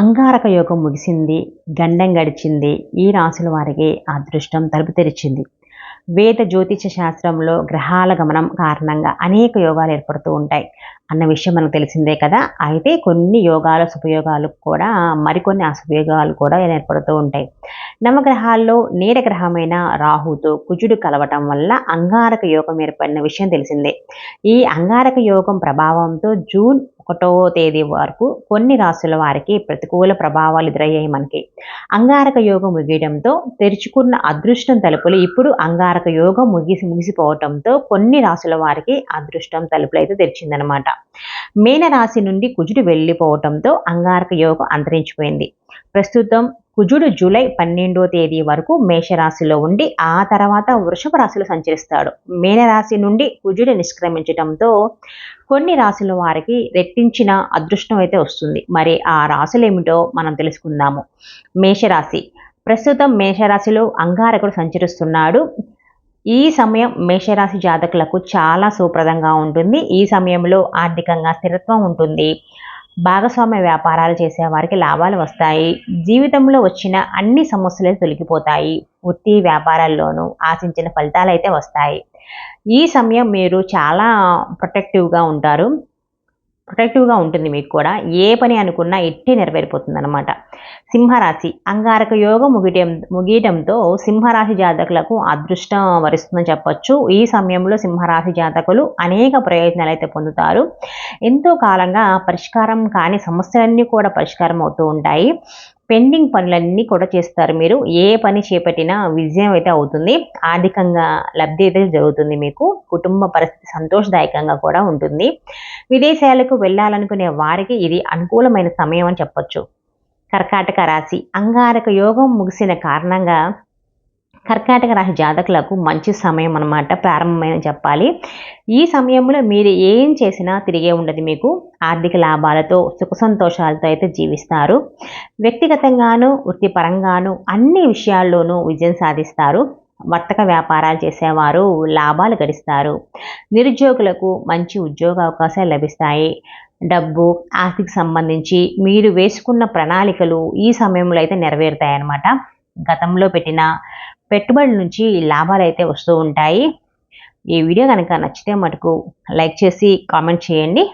అంగారక యోగం ముగిసింది గండం గడిచింది ఈ రాశుల వారికి అదృష్టం తలుపు తెరిచింది. వేద జ్యోతిష శాస్త్రంలో గ్రహాల గమనం కారణంగా అనేక యోగాలు ఏర్పడుతూ ఉంటాయి. అన్న విషయం మనకు తెలిసిందే కదా? అయితే కొన్ని యోగాల సుపయోగాలు కూడా మరికొన్ని అసుపయోగాలు కూడా ఏర్పడుతూ ఉంటాయి. నవగ్రహాల్లో నీడ గ్రహమైన రాహుతో కుజుడు కలవటం వల్ల అంగారక యోగం ఏర్పడిన విషయం తెలిసిందే. ఈ అంగారక యోగం ప్రభావంతో జూన్ ఒకటో తేదీ వరకు కొన్ని రాసుల వారికి ప్రతికూల ప్రభావాలు ఎదురయ్యాయి మనకి. అంగారక యోగం ముగియడంతో తెరుచుకున్న అదృష్టం తలుపులు ఇప్పుడు అంగారక యోగం ముగిసి ముగిసిపోవటంతో కొన్ని రాసుల వారికి అదృష్టం తలుపులు అయితే తెరిచిందనమాట. మీనరాశి నుండి కుజుడు వెళ్ళిపోవటంతో అంగారక యోగం అంతరించిపోయింది. ప్రస్తుతం కుజుడు జూలై పన్నెండో తేదీ వరకు మేషరాశిలో ఉండి ఆ తర్వాత వృషభ రాశిలో సంచరిస్తాడు. మీనరాశి నుండి కుజుడు నిష్క్రమించడంతో కొన్ని రాశుల వారికి రెట్టించిన అదృష్టం అయితే వస్తుంది. మరి ఆ రాశులు ఏమిటో మనం తెలుసుకుందాము. మేషరాశి. ప్రస్తుతం మేషరాశిలో అంగారకుడు సంచరిస్తున్నాడు. ఈ సమయం మేషరాశి జాతకులకు చాలా సుప్రదంగా ఉంటుంది. ఈ సమయంలో ఆర్థికంగా స్థిరత్వం ఉంటుంది. భాగస్వామ్య వ్యాపారాలు చేసే వారికి లాభాలు వస్తాయి. జీవితంలో వచ్చిన అన్ని సమస్యలు తొలగిపోతాయి. వృత్తి వ్యాపారాల్లోనూ ఆశించిన ఫలితాలు అయితే వస్తాయి. ఈ సమయం మీరు చాలా ప్రొటెక్టివ్గా ఉంటారు. ప్రొటెక్టివ్గా ఉంటుంది మీకు కూడా. ఏ పని అనుకున్నా ఎట్టి నెరవేరిపోతుంది అనమాట సింహరాశి అంగారక యోగం ముగియటం ముగియటంతో సింహరాశి జాతకులకు అదృష్టం వరిస్తుందని చెప్పొచ్చు. ఈ సమయంలో సింహరాశి జాతకులు అనేక ప్రయోజనాలు అయితే పొందుతారు. ఎంతో కాలంగా పరిష్కారం కాని సమస్యలన్నీ కూడా పరిష్కారం అవుతూ ఉంటాయి. పెండింగ్ పనులన్నీ కూడా చేస్తారు మీరు. ఏ పని చేపట్టినా విజయం అయితే అవుతుంది. ఆర్థికంగా లబ్ధి అయితే జరుగుతుంది మీకు. కుటుంబ పరిస్థితి సంతోషదాయకంగా కూడా ఉంటుంది. విదేశాలకు వెళ్ళాలనుకునే వారికి ఇది అనుకూలమైన సమయం అని చెప్పొచ్చు. కర్కాటక రాశి అంగారక యోగం ముగిసిన కారణంగా కర్కాటక రాశి జాతకులకు మంచి సమయం అన్నమాట ప్రారంభమైన చెప్పాలి. ఈ సమయంలో మీరు ఏం చేసినా తిరిగే ఉండదు మీకు. ఆర్థిక లాభాలతో సుఖ సంతోషాలతో అయితే జీవిస్తారు. వ్యక్తిగతంగాను వృత్తిపరంగాను అన్ని విషయాల్లోనూ విజయం సాధిస్తారు. వర్తక వ్యాపారాలు చేసేవారు లాభాలు గడిస్తారు. నిరుద్యోగులకు మంచి ఉద్యోగ అవకాశాలు లభిస్తాయి. డబ్బు ఆస్తికి సంబంధించి మీరు వేసుకున్న ప్రణాళికలు ఈ సమయంలో అయితే నెరవేరుతాయన్నమాట. గతంలో పెట్టిన పెట్టుబడుల నుంచి లాభాలు అయితే వస్తూ ఉంటాయి. ఈ వీడియో కనుక నచ్చితే మటుకు లైక్ చేసి కామెంట్ చేయండి.